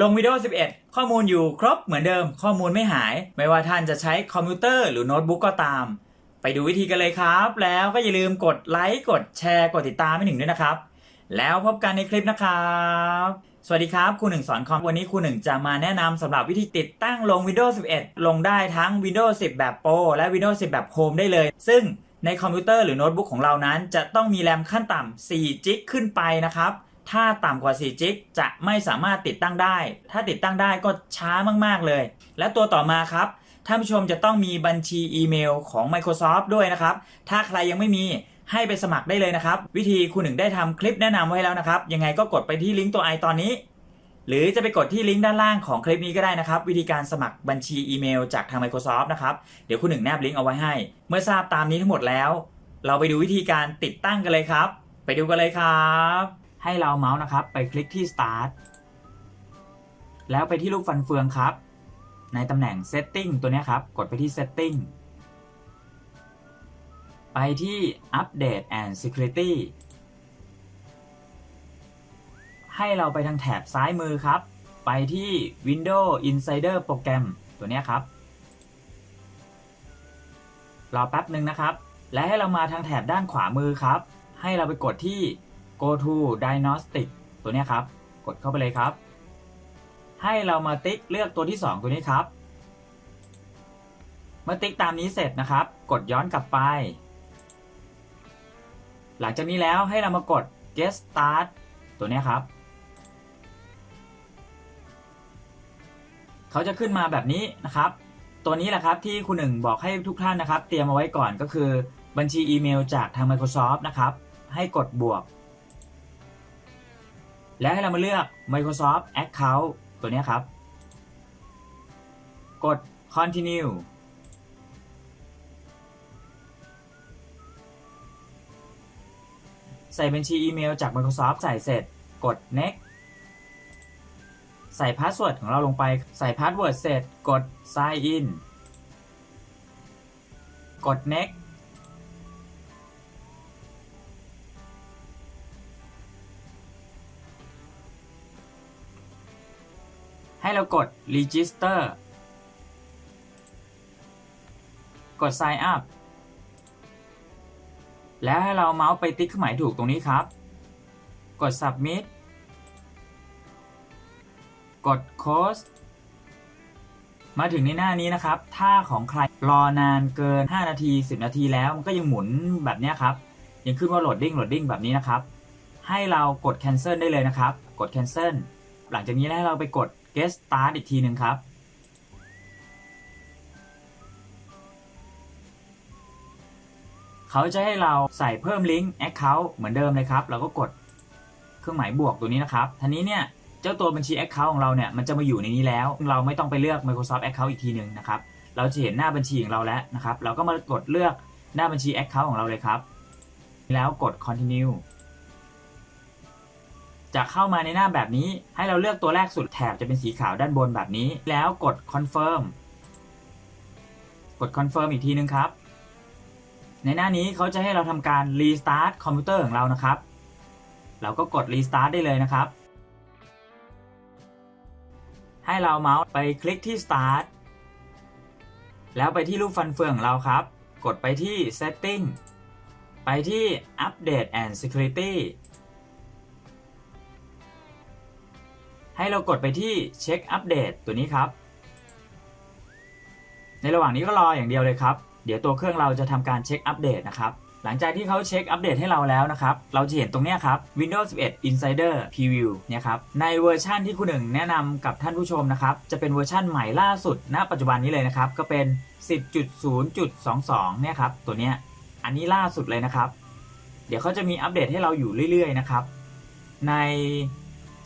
ลง Windows 11 ข้อมูลอยู่ครบเหมือนเดิม ข้อมูลไม่หาย ไม่ว่าท่านจะใช้คอมพิวเตอร์หรือโน้ตบุ๊กก็ตาม ไปดูวิธีกันเลยครับ แล้วก็อย่าลืมกดไลค์ กดแชร์ กดติดตามให้หนึ่งด้วยนะครับ แล้วพบกันในคลิปนะครับ สวัสดีครับครูหนึ่งสอนคอม วันนี้ครูหนึ่งจะมาแนะนำสำหรับวิธีติดตั้งลง Windows 11 ลงได้ทั้ง Windows 10 แบบ Pro และ Windows 10 แบบ Home ได้เลย ซึ่งในคอมพิวเตอร์หรือโน้ตบุ๊กของเรานั้น จะต้องมีแรมขั้นต่ำ4จิกขึ้นไปนะครับ ถ้าต่ำกว่า 4 จิกจะไม่สามารถติดตั้งได้ ถ้าติดตั้งได้ก็ช้ามาก ๆ เลย และตัวต่อมาครับ ท่านผู้ชมจะต้องมีบัญชีอีเมลของ Microsoft ด้วยนะครับ ถ้าใครยังไม่มีให้ไปสมัครได้เลยนะครับ วิธีคุณหนึ่งได้ทำคลิปแนะนำไว้แล้วนะครับ ยังไงก็กดไปที่ลิงก์ตัวไอตอนนี้ หรือจะไปกดที่ลิงก์ด้านล่างของคลิปนี้ก็ได้นะครับ วิธีการสมัครบัญชีอีเมลจากทาง Microsoft นะครับ เดี๋ยวคุณหนึ่งแนบลิงก์เอาไว้ให้ เมื่อทราบตามนี้ทั้งหมดแล้ว เราไปดูวิธีการติดตั้งกันเลยครับ ไปดูกันเลยครับ ให้เราเมาส์นะครับ ไปคลิกที่ start แล้วไปที่ลูกฟันเฟืองครับ ในตำแหน่ง setting ตัวนี้ครับ กดไปที่ setting ไปที่ update and security ให้เราไปทางแถบซ้ายมือครับ ไปที่ Windows Insider โปรแกรมตัวนี้ครับ รอแป๊บหนึ่งนะครับ และให้เรามาทางแถบด้านขวามือครับ ให้เราไปกดที่ go to diagnostic ตัวนี้ครับ กดเข้าไปเลยครับ ให้เรามาติ๊กเลือกตัวที่ 2 ตัวนี้ครับ เมื่อติ๊กตามนี้เสร็จนะครับ กดย้อนกลับไป หลังจากนี้แล้วให้เรามากด get start ตัวนี้ครับ เขาจะขึ้นมาแบบนี้นะครับ ตัวนี้แหละครับที่คุณหนึ่งบอกให้ทุกท่านนะครับ เตรียมเอาไว้ก่อนก็คือบัญชีอีเมลจากทาง Microsoft นะครับ ให้กดบวก แล้วให้เรามาเลือก Microsoft Account ตัวนี้ครับ กด continue ใส่บัญชีอีเมลจาก Microsoft ใส่เสร็จ กด next ใส่พาสเวิร์ดของเราลงไป ใส่พาสเวิร์ดเสร็จ กด sign in กด next ให้เรากด register กด sign up แล้วให้เราเมาส์ไปติ๊กเครื่องหมายถูกตรงนี้ครับ กด submit กด close มาถึงในหน้านี้นะครับ ถ้าของใครรอนานเกิน 5 นาที 10 นาทีแล้วมันก็ยังหมุนแบบเนี้ยครับ ยังขึ้นว่า loading loading แบบนี้นะครับ ให้เรากด cancel ได้เลยนะครับ กด cancel หลังจากนี้ให้เราไปกด get start อีกทีหนึ่งครับ เขาจะให้เราใส่เพิ่มลิงก์ Account เหมือนเดิมเลยครับ เราก็กดเครื่องหมายบวกตัวนี้นะครับทีนี้เนี่ยเจ้าตัวบัญชี Account ของเราเนี่ยมันจะมาอยู่ในนี้แล้ว เราไม่ต้องไปเลือก Microsoft Account อีกทีหนึ่งนะครับ เราจะเห็นหน้าบัญชีของเราแล้วนะครับ เราก็มากดเลือกหน้าบัญชี Account ของเราเลยครับ แล้วกด continue จะเข้ามาในหน้าแบบนี้ ให้เราเลือกตัวแรกสุดแถบจะเป็นสีขาวด้านบนแบบนี้ แล้วกด confirm กด confirm อีกทีนึงครับ ในหน้านี้เขาจะให้เราทำการ restart คอมพิวเตอร์ของเรานะครับ เราก็กด restart ได้เลยนะครับ ให้เราเมาส์ไปคลิกที่ start แล้วไปที่รูปฟันเฟืองของเราครับ กดไปที่ setting ไปที่ update and security ให้เรากดไปที่เช็คอัปเดตตัวนี้ครับ ในระหว่างนี้ก็รออย่างเดียวเลยครับ เดี๋ยวตัวเครื่องเราจะทำการเช็คอัปเดตนะครับหลังจากที่เขาเช็คอัปเดตให้เราแล้วนะครับ เราจะเห็นตรงนี้ครับ Windows 11 Insider Preview เนี่ยครับ ในเวอร์ชันที่คุณหนึ่งแนะนำกับท่านผู้ชมนะครับ จะเป็นเวอร์ชันใหม่ล่าสุด ณ ปัจจุบันนี้เลยนะครับ ก็เป็น 10.0.22 เนี่ยครับ ตัวเนี้ย อันนี้ล่าสุดเลยนะครับ เดี๋ยวเขาจะมีอัปเดตให้เราอยู่เรื่อยๆนะครับ ใน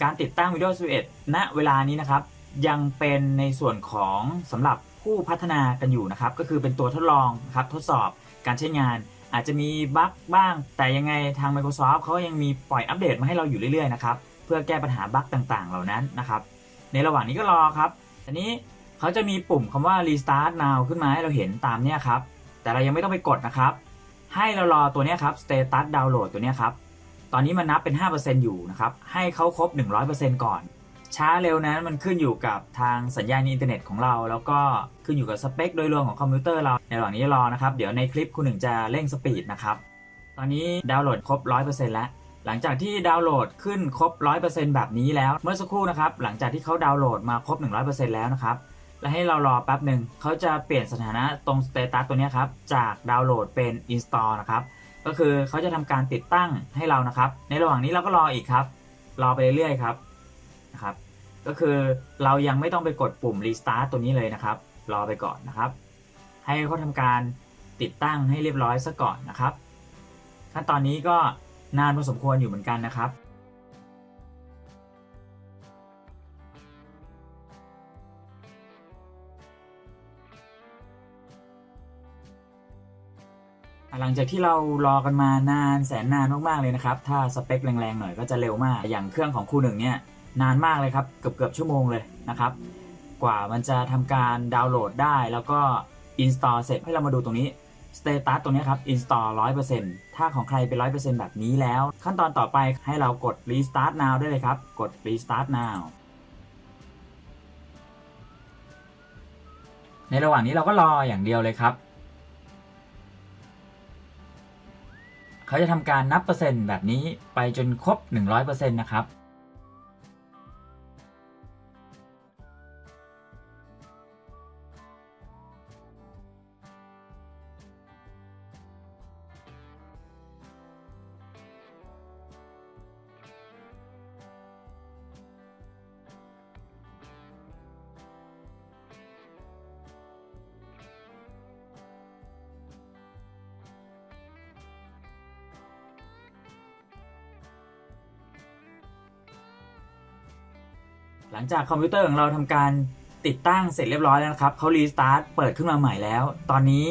การติดตั้ง Windows 11 ณ เวลานี้นะครับ ยังเป็นในส่วนของสำหรับผู้พัฒนากันอยู่นะครับ ก็คือเป็นตัวทดลองครับทดสอบการใช้งาน อาจจะมีบั๊กบ้าง แต่ยังไงทาง Microsoft เขายังมีปล่อยอัปเดตมาให้เราอยู่เรื่อยๆนะครับ เพื่อแก้ปัญหาบั๊กต่างๆ เหล่านั้นนะครับ ในระหว่างนี้ก็รอครับทีนี้เขาจะมีปุ่มคำว่า restart now ขึ้นมาให้เราเห็นตามเนี้ยครับ แต่เรายังไม่ต้องไปกดนะครับ ให้เรารอตัวเนี้ยครับ status download ตัวเนี้ยครับ อนนี้มันนับเป็น 5%อยู่นะครับ ให้เขาครบ 100%ก่อน ช้าเร็วนั้นมันขึ้นอยู่กับทางสัญญาณอินเทอร์เน็ตของเรา แล้วก็ขึ้นอยู่กับสเปคโดยรวมของคอมพิวเตอร์เรา ในระหว่างนี้รอนะครับ เดี๋ยวในคลิปคุณหนึ่งจะเร่งสปีดนะครับ ตอนนี้ดาวน์โหลดครบ 100%แล้ว หลังจากที่ดาวน์โหลดขึ้นครบ 100%แบบนี้แล้ว เมื่อสักครู่นะครับ หลังจากที่เขาดาวน์โหลดมาครบ 100%แล้วนะครับแล้วให้เรารอแป๊บหนึ่ง เขาจะเปลี่ยนสถานะตรงสเตตัสตัวนี้ครับ จากดาวน์โหลดเป็น install นะครับ ก็คือเขาจะทำการติดตั้งให้เรานะครับ ในระหว่างนี้เราก็รออีกครับ รอไปเรื่อยๆครับนะครับ ก็คือเรายังไม่ต้องไปกดปุ่ม restart ตัวนี้เลยนะครับ รอไปก่อนนะครับ ให้เขาทำการติดตั้งให้เรียบร้อยซะก่อนนะครับ ขั้นตอนนี้ก็นานพอสมควรอยู่เหมือนกันนะครับ หลังจากที่เรารอกันมานานแสนนานมากๆเลยนะครับ ถ้าสเปคแรงๆหน่อยก็จะเร็วมาก อย่างเครื่องของครูหนึ่งเนี่ยนานมากเลยครับเกือบเกือบๆชั่วโมงเลยนะครับ กว่ามันจะทำการดาวน์โหลดได้แล้วก็ install เสร็จให้เรามาดูตรงนี้ status ตรงนี้ครับ install 100%ถ้าของใครเป็น100%แบบนี้แล้ว ขั้นตอนต่อไปให้เรากด restart now ได้เลยครับ กด restart now ในระหว่างนี้เราก็รออย่างเดียวเลยครับ เขาจะทำการนับเปอร์เซ็นต์แบบนี้ไปจนครบ 100%นะครับ หลังจากคอมพิวเตอร์ของเราทำการติดตั้งเสร็จเรียบร้อยแล้วนะครับเขารีสตาร์ทเปิดขึ้นมาใหม่แล้ว ตอนนี้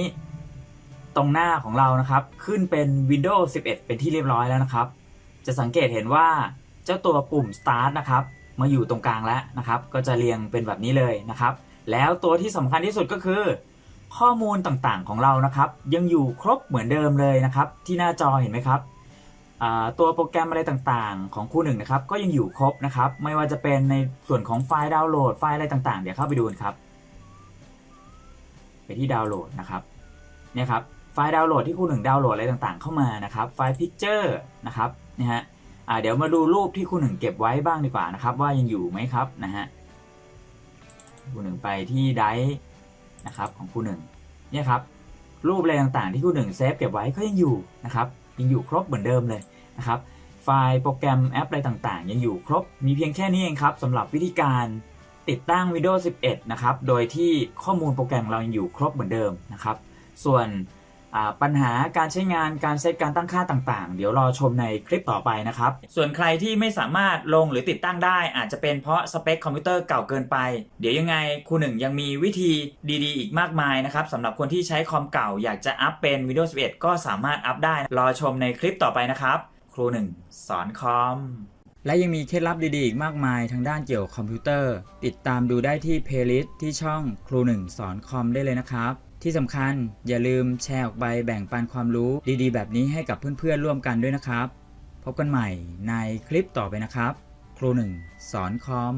ตรงหน้าของเรานะครับ ขึ้นเป็น Windows 11 เป็นที่เรียบร้อยแล้วนะครับ จะสังเกตเห็นว่าเจ้าตัวปุ่ม Start นะครับ มาอยู่ตรงกลางแล้วนะครับ ก็จะเรียงเป็นแบบนี้เลยนะครับ แล้วตัวที่สำคัญที่สุดก็คือ ข้อมูลต่างๆของเรานะครับ ยังอยู่ครบเหมือนเดิมเลยนะครับ ที่หน้าจอเห็นไหมครับ ตัวโปรแกรมอะไรต่างๆ ของคู่หนึ่งนะครับก็ยังอยู่ครบนะครับ ไม่ว่าจะเป็นในส่วนของไฟล์ดาวน์โหลดไฟล์อะไรต่างๆ เดี๋ยวเข้าไปดูกันครับ ไปที่ดาวน์โหลดนะครับเนี่ยครับไฟล์ดาวน์โหลดที่คู่หนึ่งดาวน์โหลดอะไรต่างๆ เข้ามานะครับไฟล์พิกเจอร์นะครับนะฮะเดี๋ยวมาดูรูปที่คู่หนึ่งเก็บไว้บ้างดีกว่านะครับ ว่ายังอยู่ไหมครับนะฮะคู่หนึ่งไปที่ไดร์นะครับของคู่หนึ่งเนี่ยครับรูปอะไรต่างๆ ที่คู่หนึ่งเซฟเก็บไว้ก็ยังอยู่นะครับ ยังอยู่ครบเหมือนเดิมเลยนะครับไฟล์โปรแกรมแอปอะไรต่างๆ ยังอยู่ครบมีเพียงแค่นี้เองครับสำหรับวิธีการติดตั้ง Windows 11 นะครับ โดยที่ข้อมูลโปรแกรมเรายังอยู่ครบเหมือนเดิมนะครับ ส่วน ปัญหาการใช้งานการเซตการตั้งค่าต่างๆ เดี๋ยวรอชมในคลิปต่อไปนะครับ ส่วนใครที่ไม่สามารถลงหรือติดตั้งได้ อาจจะเป็นเพราะสเปคคอมพิวเตอร์เก่าเกินไป เดี๋ยวยังไงครูหนึ่งยังมีวิธีดีๆ อีกมากมายนะครับสำหรับคนที่ใช้คอมเก่าอยากจะอัพเป็น Windows 11 ก็สามารถอัพได้ รอชมในคลิปต่อไปนะครับ ครูหนึ่งสอนคอมและยังมีเคล็ดลับดีๆ อีกมากมายทางด้านเกี่ยวกับคอมพิวเตอร์ ติดตามดูได้ที่เพลย์ลิสต์ที่ช่องครูหนึ่งสอนคอมได้เลยนะครับ ที่สำคัญอย่าลืมแชร์ออกไปแบ่งปันความรู้ดีๆ แบบนี้ให้กับเพื่อนๆร่วมกันด้วยนะครับ พบกันใหม่ในคลิปต่อไปนะครับ ครูหนึ่งสอนคอม